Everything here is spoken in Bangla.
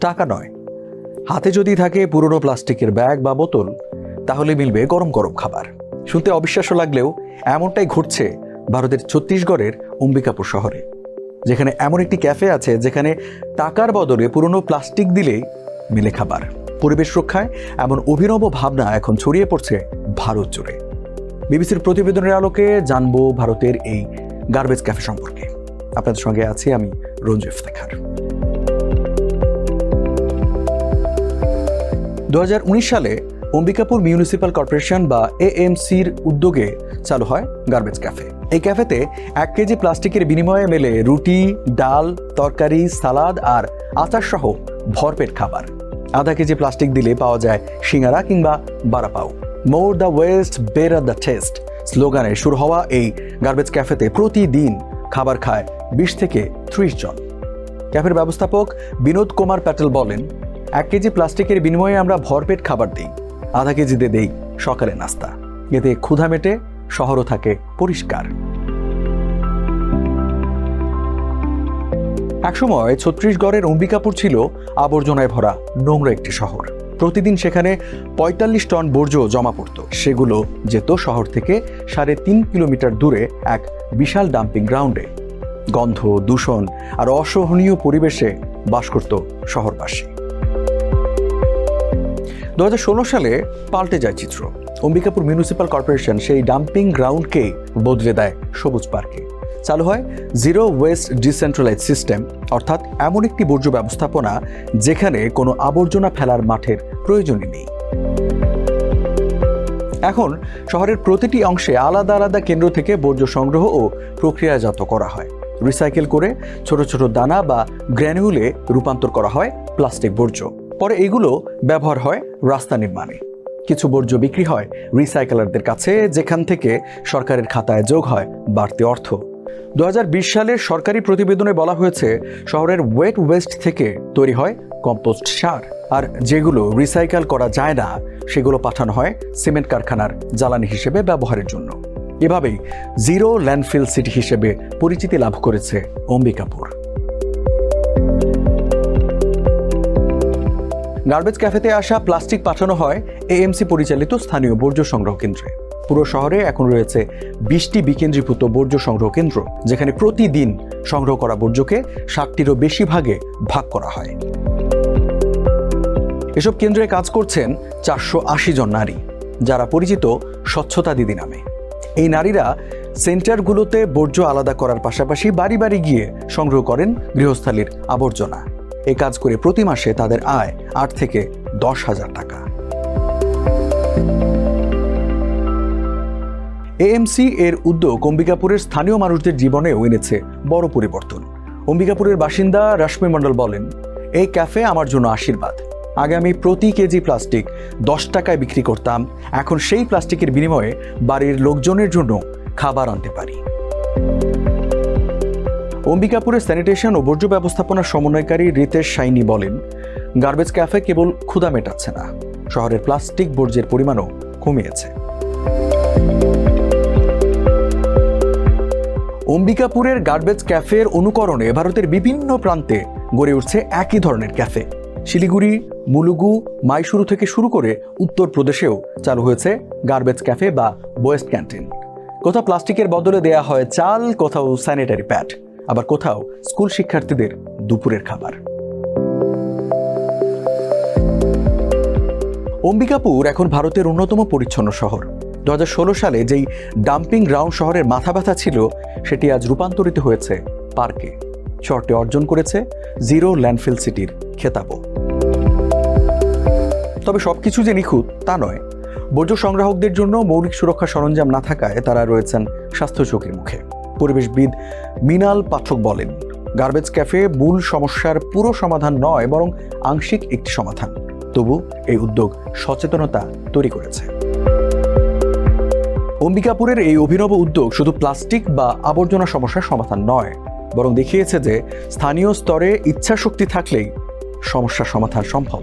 টাকা নয়। হাতে যদি থাকে পুরনো প্লাস্টিকের ব্যাগ বা বোতল, তাহলে মিলবে গরম গরম খাবার। শুনতে অবিশ্বাস্য লাগলেও এমনটাই ঘটছে ভারতের ছত্তিশগড়ের অম্বিকাপুর শহরে, যেখানে এমন একটি ক্যাফে আছে যেখানে টাকার বদলে পুরনো প্লাস্টিক দিলেই মিলে খাবার। পরিবেশ রক্ষায় এমন অভিনব ভাবনা এখন ছড়িয়ে পড়ছে ভারত জুড়ে। বিবিসির প্রতিবেদনের আলোকে জানব ভারতের এই গার্বেজ ক্যাফে সম্পর্কে। আপনাদের সঙ্গে আছি আমি রঞ্জু ইফতেখার। দু হাজার উনিশ সালে অম্বিকাপুর মিউনিসিপ্যাল কর্পোরেশন বা এএমসির উদ্যোগে চালু হয় গার্বেজ ক্যাফে। এই ক্যাফেতে এক কেজি প্লাস্টিকের বিনিময়ে মেলে রুটি, ডাল, তরকারি, সালাদ আর আচার সহ ভরপেট খাবার। আধা কেজি প্লাস্টিক দিলে পাওয়া যায় সিঙ্গারা কিংবা বারাপাও। More the waste better the taste স্লোগানে শুরু হওয়া এই গার্বেজ ক্যাফেতে প্রতিদিন খাবার খায় বিশ থেকে ত্রিশ জন। ক্যাফের ব্যবস্থাপক বিনোদ কুমার প্যাটেল বলেন এক কেজি প্লাস্টিকের বিনিময়ে আমরা ভরপেট খাবার দিই। আধা কেজিতে দেই সকালে নাস্তা। এতে ক্ষুধা মেটে, শহরও থাকে পরিষ্কার। একসময় ছত্রিশগড়ের অম্বিকাপুর ছিল আবর্জনায় ভরা নোংরা একটি শহর। প্রতিদিন সেখানে পঁয়তাল্লিশ টন বর্জ্য জমা পড়ত। সেগুলো যেত শহর থেকে সাড়ে তিন কিলোমিটার দূরে এক বিশাল ডাম্পিং গ্রাউন্ডে। গন্ধ, দূষণ আর অসহনীয় পরিবেশে বাস করত শহরবাসী। দু হাজার ষোলো সালে পাল্টে যায় চিত্র। অম্বিকাপুর মিউনিসিপাল কর্পোরেশন সেই ডাম্পিং গ্রাউন্ডকে বদলে দেয় সবুজ পার্কে। চালু হয় জিরো ওয়েস্ট ডিসেন্ট্রালাইজ সিস্টেম, অর্থাৎ এমন একটি বর্জ্য ব্যবস্থাপনা যেখানে কোনো আবর্জনা ফেলার মাঠের প্রয়োজনই নেই। এখন শহরের প্রতিটি অংশে আলাদা আলাদা কেন্দ্র থেকে বর্জ্য সংগ্রহ ও প্রক্রিয়াজাত করা হয়। রিসাইকেল করে ছোট ছোট দানা বা গ্র্যানুলে রূপান্তর করা হয় প্লাস্টিক বর্জ্য। পরে এগুলো ব্যবহার হয় রাস্তা নির্মাণে। কিছু বর্জ্য বিক্রি হয় রিসাইকেলারদের কাছে, যেখান থেকে সরকারের খাতায় যোগ হয় বাড়তি অর্থ। দু হাজার বিশ সালের সরকারি প্রতিবেদনে বলা হয়েছে, শহরের ওয়েট ওয়েস্ট থেকে তৈরি হয় কম্পোস্ট সার। আর যেগুলো রিসাইকেল করা যায় না, সেগুলো পাঠানো হয় সিমেন্ট কারখানার জ্বালানি হিসেবে ব্যবহারের জন্য। এভাবেই জিরো ল্যান্ডফিল সিটি হিসেবে পরিচিতি লাভ করেছে অম্বিকাপুর। গার্বেজ ক্যাফেতে আসা প্লাস্টিক পাঠানো হয় এএমসি পরিচালিত স্থানীয় বর্জ্য সংগ্রহ কেন্দ্রে। পুরো শহরে এখন রয়েছে বিশটি বিকেন্দ্রীভূত বর্জ্য সংগ্রহ কেন্দ্র, যেখানে প্রতিদিন সংগ্রহ করা বর্জ্যকে ষাটটিরও বেশি ভাগে ভাগ করা হয়। এসব কেন্দ্রে কাজ করছেন চারশো আশি জন নারী, যারা পরিচিত স্বচ্ছতা দিদি নামে। এই নারীরা সেন্টারগুলোতে বর্জ্য আলাদা করার পাশাপাশি বাড়ি বাড়ি গিয়ে সংগ্রহ করেন গৃহস্থালির আবর্জনা। এ কাজ করে প্রতি মাসে তাদের আয় আট থেকে দশ হাজার টাকা। এএমসি এর উদ্যোগ অম্বিকাপুরের স্থানীয় মানুষদের জীবনেও এনেছে বড় পরিবর্তন। অম্বিকাপুরের বাসিন্দা রশ্মি মণ্ডল বলেন, এই ক্যাফে আমার জন্য আশীর্বাদ। আগে আমি প্রতি কেজি প্লাস্টিক দশ টাকায় বিক্রি করতাম, এখন সেই প্লাস্টিকের বিনিময়ে বাড়ির লোকজনের জন্য খাবার আনতে পারি। অম্বিকাপুরের স্যানিটেশন ও বর্জ্য ব্যবস্থাপনার সমন্বয়কারী রিতেশ সাইনি বলেন, গার্বেজ ক্যাফে কেবল ক্ষুধা মেটাচ্ছে না। শহরের প্লাস্টিক বর্জ্যের পরিমাণও কমিয়েছে। অম্বিকাপুরের গার্বেজ ক্যাফের অনুকরণে ভারতের বিভিন্ন প্রান্তে গড়ে উঠছে একই ধরনের ক্যাফে। শিলিগুড়ি, মুলুগু মাইশুরু থেকে শুরু করে উত্তরপ্রদেশেও চালু হয়েছে গার্বেজ ক্যাফে বা ওয়েস্ট ক্যান্টিন। কোথাও প্লাস্টিকের বদলে দেয়া হয় চাল, কোথাও স্যানিটারি প্যাড। আবার কোথাও স্কুল শিক্ষার্থীদের দুপুরের খাবার। অম্বিকাপুর এখন ভারতের অন্যতম পরিচ্ছন্ন শহর। দু হাজার ষোলো সালে যেই ডাম্পিং গ্রাউন্ড শহরের মাথা ব্যথা ছিল, সেটি আজ রূপান্তরিত হয়েছে পার্কে। শহরটি অর্জন করেছে জিরো ল্যান্ডফিল সিটির খেতাবও। তবে সবকিছু যে নিখুঁত, তা নয়। বর্জ্য সংগ্রাহকদের জন্য মৌলিক সুরক্ষা সরঞ্জাম না থাকায় তারা রয়েছেন স্বাস্থ্য ঝুঁকির মুখে। পরিবেশবিদ মিনাল পাঠক বলেন, গার্বেজ ক্যাফে মূল সমস্যার পুরো সমাধান নয়, বরং আংশিক একটি সমাধান। তবু এই উদ্যোগ সচেতনতা তৈরি করেছে। অম্বিকাপুরের এই অভিনব উদ্যোগ শুধু প্লাস্টিক বা আবর্জনা সমস্যার সমাধান নয়, বরং দেখিয়েছে যে স্থানীয় স্তরে ইচ্ছাশক্তি থাকলেই সমস্যার সমাধান সম্ভব।